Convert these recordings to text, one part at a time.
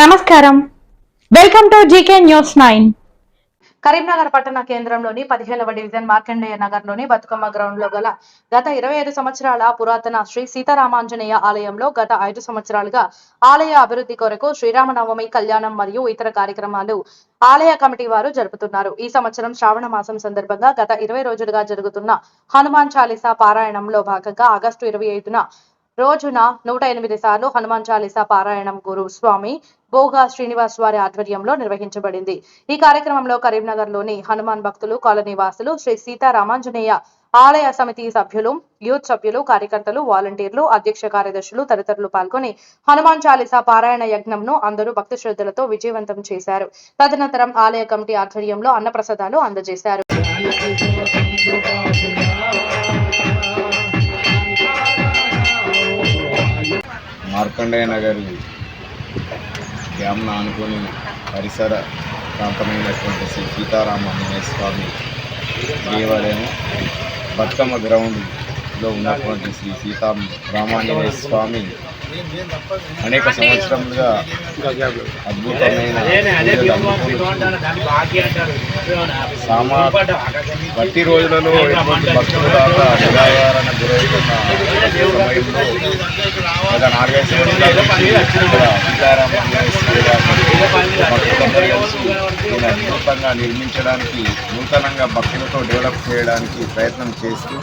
నమస్కారం. Welcome to GK news nine Karimnagar పట్టణ కేంద్రంలోని పదిహేనవ డివిజన్ మార్కండేయ నగర్లోని బతుకమ్మ గ్రౌండ్లో గల గత ఇరవై ఐదు సంవత్సరాల పురాతన శ్రీ సీతారామాంజనేయ ఆలయంలో గత ఐదు సంవత్సరాలుగా ఆలయ అభివృద్ధి కొరకు శ్రీరామనవమి కళ్యాణం మరియు ఇతర కార్యక్రమాలు ఆలయ కమిటీ వారు జరుపుతున్నారు. ఈ సంవత్సరం శ్రావణ మాసం సందర్భంగా గత ఇరవై రోజులుగా జరుగుతున్న హనుమాన్ చాలీసా పారాయణంలో భాగంగా ఆగస్టు ఇరవై ఐదున రోజున నూట ఎనిమిది సార్లు హనుమాన్ చాలీసా పారాయణం గురు స్వామి బోగా శ్రీనివాస్ వారి ఆధ్వర్యంలో నిర్వహించబడింది. ఈ కార్యక్రమంలో కరీంనగర్లోని హనుమాన్ భక్తులు కాలనీ వాసులు శ్రీ సీతారామాంజనేయ ఆలయ సమితి సభ్యులు యూత్ సభ్యులు కార్యకర్తలు వాలంటీర్లు అధ్యక్ష కార్యదర్శులు తదితరులు పాల్గొని హనుమాన్ చాలీసా పారాయణ యజ్ఞంను అందరూ భక్తి శ్రద్ధలతో విజయవంతం చేశారు. తదనంతరం ఆలయ కమిటీ ఆధ్వర్యంలో అన్నప్రసాదాలు అందజేశారు. మార్కండేయ నగర్ డ్యామ్ను ఆనుకొని పరిసర ప్రాంతమైనటువంటి శ్రీ సీతారామ ఆంజనేయ స్వామి దేవాలయం బతుకమ్మ గ్రౌండ్లో ఉన్నటువంటి శ్రీ సీతా రామాంజనేయ స్వామి అనేక సంవత్సరములుగా అద్భుతమైన సామా బట్టి రోజులలో ఎటువంటి భక్తులు దాకా నిరాధారణ గురవుతున్న సమయంలో నాలుగైదు భక్తులందరూ కలిసి అద్భుతంగా నిర్మించడానికి నూతనంగా భక్తులతో డెవలప్ చేయడానికి ప్రయత్నం చేస్తూ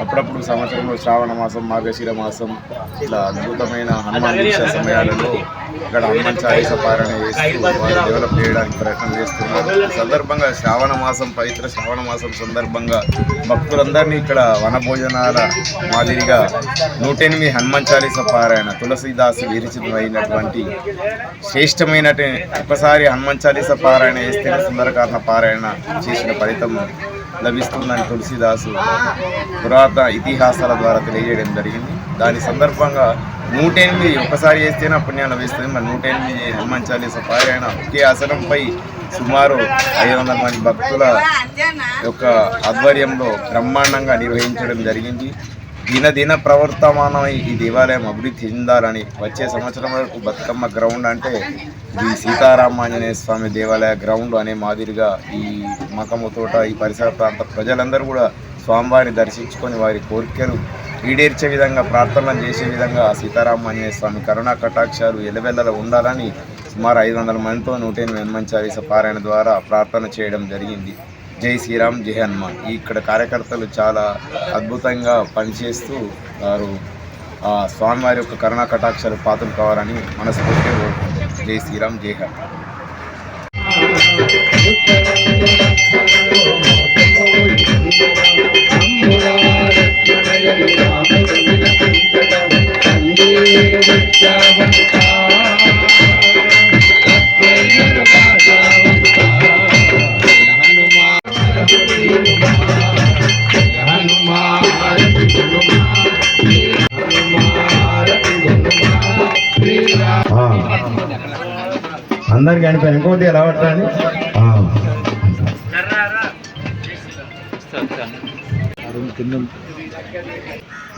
అప్పుడప్పుడు సంవత్సరంలో శ్రావణ మాసం మార్గశిర మాసం ఇలా అద్భుతమైన హనుమాన్ దీక్ష సమయాలలో ఇక్కడ హనుమాన్ చాలీస పాలన చేస్తూ వారు డెవలప్ చేయడానికి ప్రయత్నం చేస్తున్నారు. సందర్భంగా శ్రావణ మాసం పవిత్ర శ్రావణ మాసం సందర్భంగా భక్తులందరినీ ఇక్కడ వనభోజనాల మాదిరిగా నూట ఎనిమిది హనుమాన్ చాలీస పారాయణ తులసీదాసు విరిచితమైనటువంటి శ్రేష్టమైన ఒకసారి హనుమాన్ చాలీస పారాయణ చేస్తే సుందరకారణ పారాయణ చేసిన ఫలితం లభిస్తుందని తులసిదాసు పురాతన ఇతిహాసాల ద్వారా తెలియజేయడం జరిగింది. దాని సందర్భంగా నూట ఎనిమిది ఒకసారి చేస్తేనే పుణ్యం లభిస్తుంది. మరి నూట ఎనిమిది హనుమాన్ చాలీస పారాయణ ఒకే ఆసనంపై సుమారు ఐదు వందల మంది భక్తుల యొక్క ఆధ్వర్యంలో బ్రహ్మాండంగా నిర్వహించడం జరిగింది. దినదిన ప్రవర్తమానమై ఈ దేవాలయం అభివృద్ధి చెందాలని వచ్చే సంవత్సరం వరకు బతుకమ్మ గ్రౌండ్ అంటే ఈ సీతారామాంజనేయ స్వామి దేవాలయ గ్రౌండ్ అనే మాదిరిగా ఈ మకము తోట ఈ పరిసర ప్రాంత ప్రజలందరూ కూడా స్వామివారిని దర్శించుకొని వారి కోరికలు ఈడేర్చే విధంగా ప్రార్థనలు చేసే విధంగా సీతారామ సీతారామాంజనేయ స్వామి కరుణా కటాక్షాలు ఎలవెల్లల ఉండాలని సుమారు ఐదు వందల మందితో నూట ఎనిమిది హనుమంచాలీస పారాయణ ద్వారా ప్రార్థన చేయడం జరిగింది. జై శ్రీరామ్ జై హనుమాన్. ఇక్కడ కార్యకర్తలు చాలా అద్భుతంగా పనిచేస్తూ వారు ఆ స్వామివారి యొక్క కరుణా కటాక్షాలు పాత్రలు కావాలని మనస్ఫూర్తిగా కోరుకుంటున్నాం. జై శ్రీరామ్ జై హనుమాన్. ఆ. అందరికి అనిపోయి ఇంకోటి ఎలా.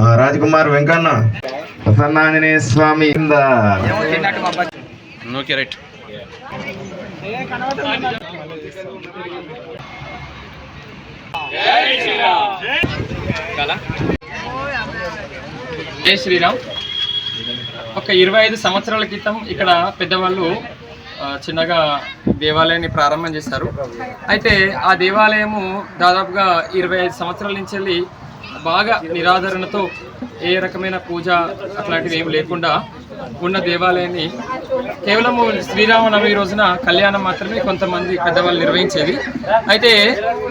ఆ, రాజకుమార్ వెంకన్న. ప్రసన్నాంజనేయ స్వామి రైట్. జై శ్రీరామ్. ఒక ఇరవై ఐదు సంవత్సరాల క్రితం ఇక్కడ పెద్దవాళ్ళు చిన్నగా దేవాలయాన్ని ప్రారంభం చేశారు. అయితే ఆ దేవాలయము దాదాపుగా ఇరవై ఐదు సంవత్సరాల నుంచి వెళ్ళి బాగా నిరాదరణతో ఏ రకమైన పూజ అట్లాంటివి ఏమి లేకుండా ఉన్న దేవాలయాన్ని కేవలం శ్రీరామనవమి రోజున కళ్యాణం మాత్రమే కొంతమంది పెద్దవాళ్ళు నిర్వహించేది. అయితే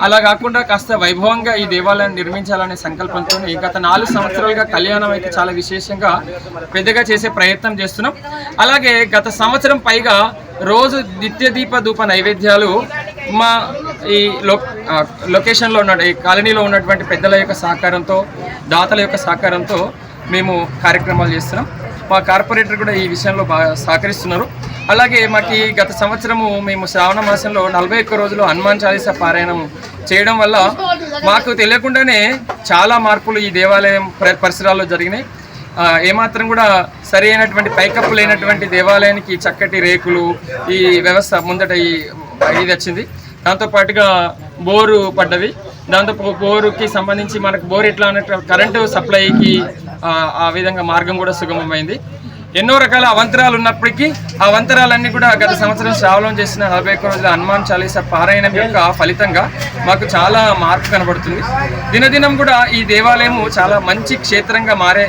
అలా కాకుండా కాస్త వైభవంగా ఈ దేవాలయాన్ని నిర్మించాలనే సంకల్పంతో గత నాలుగు సంవత్సరాలుగా కళ్యాణం అయితే చాలా విశేషంగా పెద్దగా చేసే ప్రయత్నం చేస్తున్నాం. అలాగే గత సంవత్సరం పైగా రోజు నిత్య దీప ధూప నైవేద్యాలు మా ఈ లో లొకేషన్లో ఉన్న ఈ కాలనీలో ఉన్నటువంటి పెద్దల యొక్క సహకారంతో దాతల యొక్క సహకారంతో మేము కార్యక్రమాలు చేస్తున్నాం. మా కార్పొరేటర్ కూడా ఈ విషయంలో బాగా సహకరిస్తున్నారు. అలాగే మాకు ఈ గత సంవత్సరము మేము శ్రావణ మాసంలో నలభై ఒక్క రోజులు హనుమాన్ చాలీసా పారాయణం చేయడం వల్ల మాకు తెలియకుండానే చాలా మార్పులు ఈ దేవాలయం పరిసరాల్లో జరిగినాయి. ఏమాత్రం కూడా సరి అయినటువంటి పైకప్పు లేనటువంటి దేవాలయానికి చక్కటి రేకులు ఈ వ్యవస్థ ముందట ఈ ఇది వచ్చింది. దాంతోపాటుగా బోరు పడ్డవి. దాంతో బోరుకి సంబంధించి మనకు బోర్ ఎట్లా అన్నట్టు కరెంటు సప్లైకి ఆ, విధంగా మార్గం కూడా సుగమమైంది. ఎన్నో రకాల అవంతరాలు ఉన్నప్పటికీ ఆ అవంతరాలన్నీ కూడా గత సంవత్సరం శ్రావణం చేసిన నలభై ఒక్క రోజుల హనుమాన్ చాలీసా పారాయణం యొక్క ఫలితంగా మాకు చాలా మార్పు కనబడుతుంది. దినదినం కూడా ఈ దేవాలయము చాలా మంచి క్షేత్రంగా మారే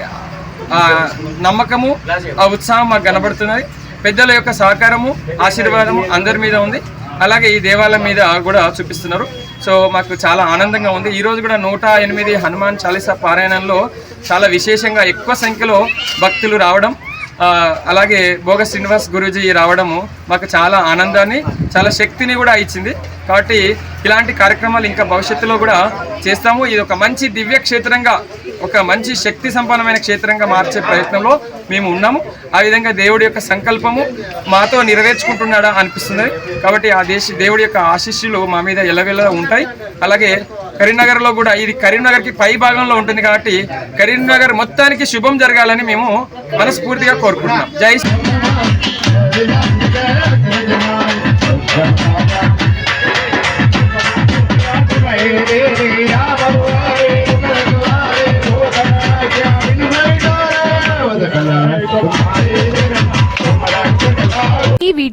నమ్మకము ఆ ఉత్సాహం మాకు కనబడుతున్నది. పెద్దల యొక్క సహకారము ఆశీర్వాదము అందరి మీద ఉంది. అలాగే ఈ దేవాలయం మీద కూడా చూపిస్తున్నారు. సో మాకు చాలా ఆనందంగా ఉంది. ఈరోజు కూడా నూట ఎనిమిది హనుమాన్ చాలీసా పారాయణంలో చాలా విశేషంగా ఎక్కువ సంఖ్యలో భక్తులు రావడం అలాగే భోగ శ్రీనివాస్ గురూజీ రావడము మాకు చాలా ఆనందాన్ని చాలా శక్తిని కూడా ఇచ్చింది. కాబట్టి ఇలాంటి కార్యక్రమాలు ఇంకా భవిష్యత్తులో కూడా చేస్తాము. ఇది ఒక మంచి దివ్య క్షేత్రంగా ఒక మంచి శక్తి సంపన్నమైన క్షేత్రంగా మార్చే ప్రయత్నంలో మేము ఉన్నాము. ఆ విధంగా దేవుడి యొక్క సంకల్పము మాతో నెరవేర్చుకుంటున్నాడా అనిపిస్తుంది. కాబట్టి ఆ దేశ దేవుడి యొక్క ఆశీస్సులు మా మీద ఎల్లవెల్ల ఉంటాయి. అలాగే కరీంనగర్లో కూడా ఇది కరీంనగర్కి పై భాగంలో ఉంటుంది కాబట్టి కరీంనగర్ మొత్తానికి శుభం జరగాలని మేము మనస్ఫూర్తిగా కోరుకుంటున్నాం. జై శ్రీ-